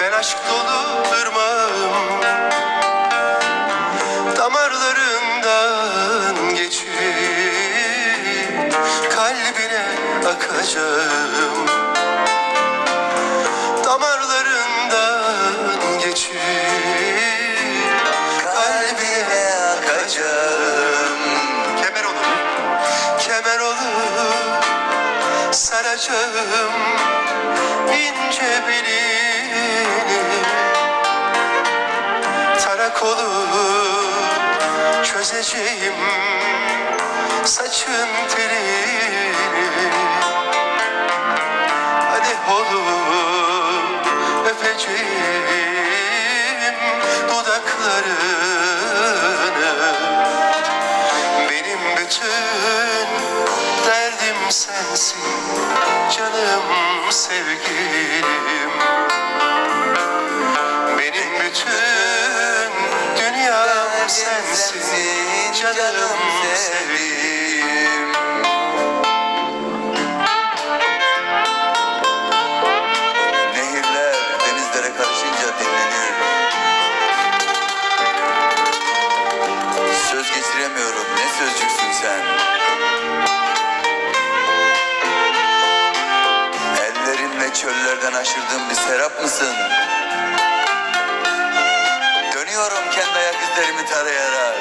Ben aşk dolu ırmağım. Damarlarından geçip kalbine akacağım. Saracağım ince belini Tarak olur çözeceğim saçın telini Hadi olur sensin canım sevgilim. Benim bütün dünyam sensin canım sevgilim aşırdığın bir serap mısın? Dönüyorum kendi ayak izlerimi tarayarak.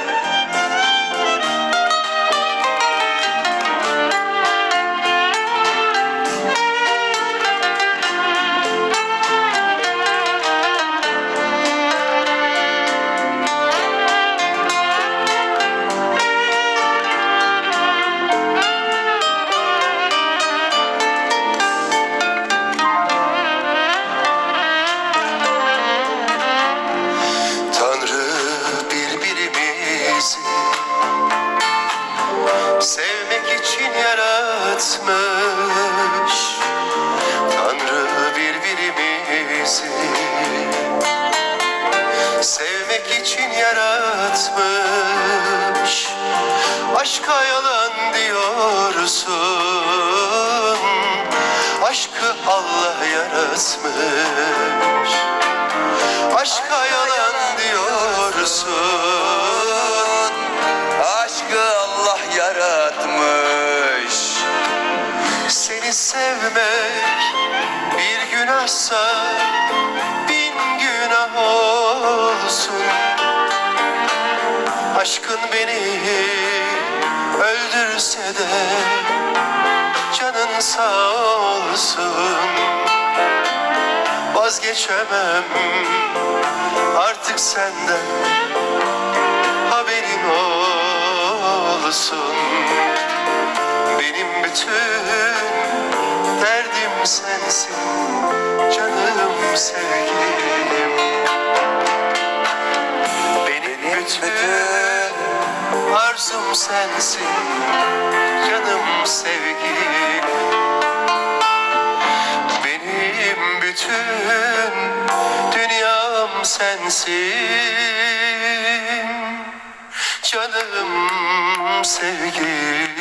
Birbirimizi sevmek için yaratmış Tanrı birbirimizi. Sevmek için yaratmış Aşka yalan diyorsun. Aşkı Allah yaratmış. Aşka yalan sevmek bir günahsa bin günah olsun. Aşkın beni öldürse de canın sağ olsun. Vazgeçemem artık senden haberin olsun. Benim bütün sensin canım sevgilim Benim bütün arzum sensin canım sevgilim. Benim bütün dünyam sensin Canım sevgilim